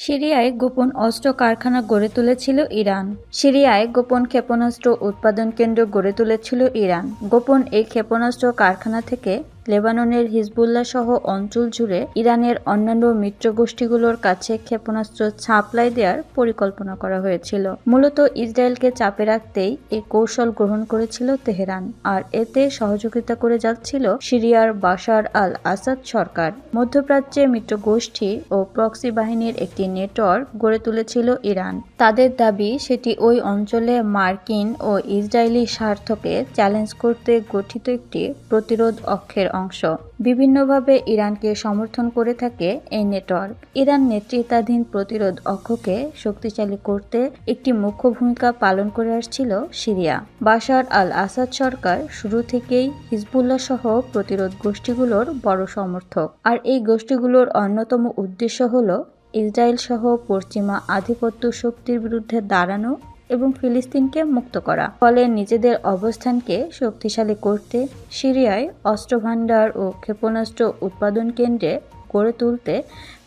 সিরিয়ায় গোপন অস্ত্র কারখানা গড়ে তুলেছিল ইরান। সিরিয়ায় গোপন ক্ষেপণাস্ত্র উৎপাদন কেন্দ্র গড়ে তুলেছিল ইরান। গোপন এই ক্ষেপণাস্ত্র কারখানা থেকে লেবাননের হিজবুল্লাহ সহ অঞ্চল জুড়ে ইরানের অন্যান্য মিত্র গোষ্ঠীগুলোর কাছে ক্ষেপণাস্ত্র ছাপলাই দেওয়ার পরিকল্পনা করা হয়েছিল। মূলত ইসরায়েলকে চাপে রাখতেই এই কৌশল গ্রহণ করেছিল তেহরান, আর এতে সহযোগিতা করে যাচ্ছিল সিরিয়ার বাশার আল আসাদ সরকার। মধ্যপ্রাচ্যে মিত্র গোষ্ঠী ও প্রক্সি বাহিনীর একটি নেটওয়ার্ক গড়ে তুলেছিল ইরান। তাদের দাবি, সেটি ওই অঞ্চলে মার্কিন ও ইসরায়েলি স্বার্থকে চ্যালেঞ্জ করতে গঠিত একটি প্রতিরোধ অক্ষের অংশ। বিভিন্নভাবে ইরানকে সমর্থন করে থাকে এই নেটওয়ার্ক। ইরান নেতৃত্বাধীন প্রতিরোধ অক্ষকে শক্তিশালী করতে একটি মুখ্য ভূমিকা পালন করে আসছিল সিরিয়া। বাশার আল আসাদ সরকার শুরু থেকেই হিজবুল্লাহ সহ প্রতিরোধ গোষ্ঠীগুলোর বড় সমর্থক। আর এই গোষ্ঠীগুলোর অন্যতম উদ্দেশ্য হল ইসরায়েল সহ পশ্চিমা আধিপত্য শক্তির বিরুদ্ধে দাঁড়ানো এবং ফিলিস্তিনকে মুক্ত করা। ফলে নিজেদের অবস্থানকে শক্তিশালী করতে সিরিয়ায় অস্ত্রভাণ্ডার ও ক্ষেপণাস্ত্র উৎপাদন কেন্দ্রে গড়ে তুলতে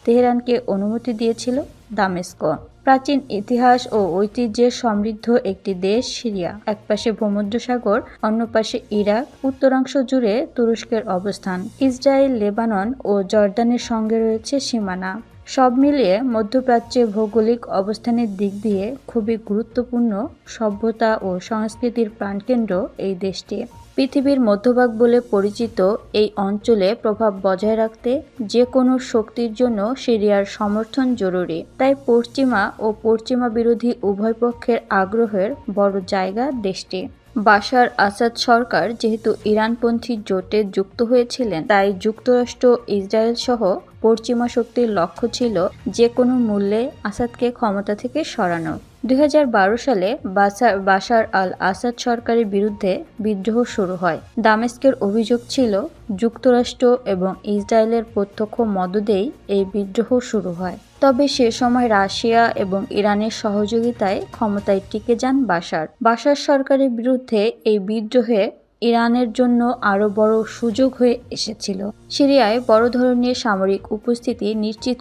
তেহরানকে অনুমতি দিয়েছিল দামেস্ক। প্রাচীন ইতিহাস ও ঐতিহ্যে সমৃদ্ধ একটি দেশ সিরিয়া। একপাশে ভূমধ্যসাগর অন্য পাশে ইরাক, উত্তরাংশ জুড়ে তুরস্কের অবস্থান। ইসরায়েল, লেবানন ও জর্দানের সঙ্গে রয়েছে সীমানা। সব মিলিয়ে মধ্যপ্রাচ্যে ভৌগোলিক অবস্থানের দিক দিয়ে খুবই গুরুত্বপূর্ণ সভ্যতা ও সংস্কৃতির প্রাণকেন্দ্র এই দেশটি। পৃথিবীর মধ্যভাগ বলে পরিচিত এই অঞ্চলে প্রভাব বজায় রাখতে যে কোনো শক্তির জন্য সিরিয়ার সমর্থন জরুরি। তাই পশ্চিমা ও পশ্চিমা বিরোধী উভয় পক্ষের আগ্রহের বড় জায়গা দেশটি। বাশার আসাদ সরকার যেহেতু ইরানপন্থী জোটে যুক্ত হয়েছিলেন, তাই যুক্তরাষ্ট্র, ইসরায়েল সহ পশ্চিমা শক্তির লক্ষ্য ছিল যে কোনো মূল্যে আসাদকে ক্ষমতা থেকে সরানো। দু হাজার বারো সালে বাসার বাশার আল আসাদ সরকারের বিরুদ্ধে বিদ্রোহ শুরু হয়। দামেস্কের অভিযোগ ছিল, যুক্তরাষ্ট্র এবং ইসরায়েলের প্রত্যক্ষ মদদেই এই বিদ্রোহ শুরু হয়। তবে সে সময় রাশিয়া এবং ইরানের সহযোগিতায় ক্ষমতায় টিকে যান বাশার। বাশার সরকারের বিরুদ্ধে এই বিদ্রোহে ইরানের জন্য আরও বড় সুযোগ হয়ে এসেছিল। সিরিয়ায় বড় ধরনের সামরিক উপস্থিতি নিশ্চিত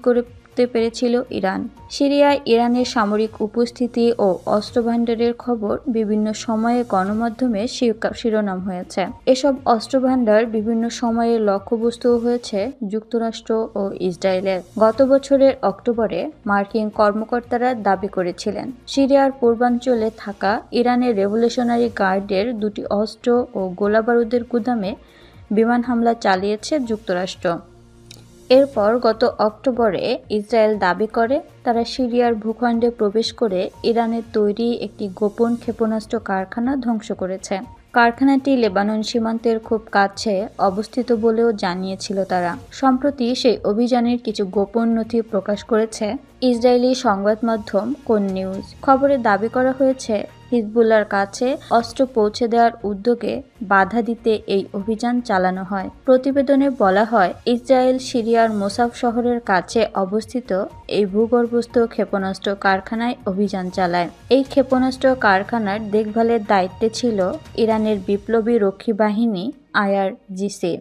করতে পেরেছিল ইরান। সিরিয়ায় ইরানের সামরিক উপস্থিতি ও অস্ত্রভাণ্ডারের খবর বিভিন্ন সময়ে গণমাধ্যমে শিরোনাম হয়েছে। এসব অস্ত্রভাণ্ডার বিভিন্ন সময়ে লক্ষ্যবস্তু হয়েছে যুক্তরাষ্ট্র ও ইসরায়েলের। গত বছরের অক্টোবরে মার্কিন কর্মকর্তারা দাবি করেছিলেন, সিরিয়ার পূর্বাঞ্চলে থাকা ইরানের রেভলিউশনারি গার্ডের দুটি অস্ত্র ও গোলাবারুদের গুদামে বিমান হামলা চালিয়েছে যুক্তরাষ্ট্র। এরপর গত অক্টোবরে ইসরায়েল দাবি করে, তারা সিরিয়ার ভূখণ্ডে প্রবেশ করে ইরানের তৈরি একটি গোপন ক্ষেপণাস্ত্র কারখানা ধ্বংস করেছে। কারখানাটি লেবানন সীমান্তের খুব কাছে অবস্থিত বলেও জানিয়েছিল তারা। সম্প্রতি সেই অভিযানের কিছু গোপন নথি প্রকাশ করেছে। ইসরায়েলি সংবাদ মাধ্যম কোন নিউজ। খবরে দাবি করা হয়েছে হিজবুল্লার কাছে অস্ত্র পৌঁছে দেওয়ার উদ্যোগে বাধা দিতে এই অভিযান চালানো হয়। প্রতিবেদনে বলা হয়, ইসরায়েল, সিরিয়ার মোসাফ শহরের কাছে অবস্থিত এই ভূগর্ভস্থ ক্ষেপণাস্ত্র কারখানায় অভিযান চালায়। এই ক্ষেপণাস্ত্র কারখানার দেখভালের দায়িত্বে ছিল ইরানের বিপ্লবী রক্ষী বাহিনী আয়ার আইআরজিসি।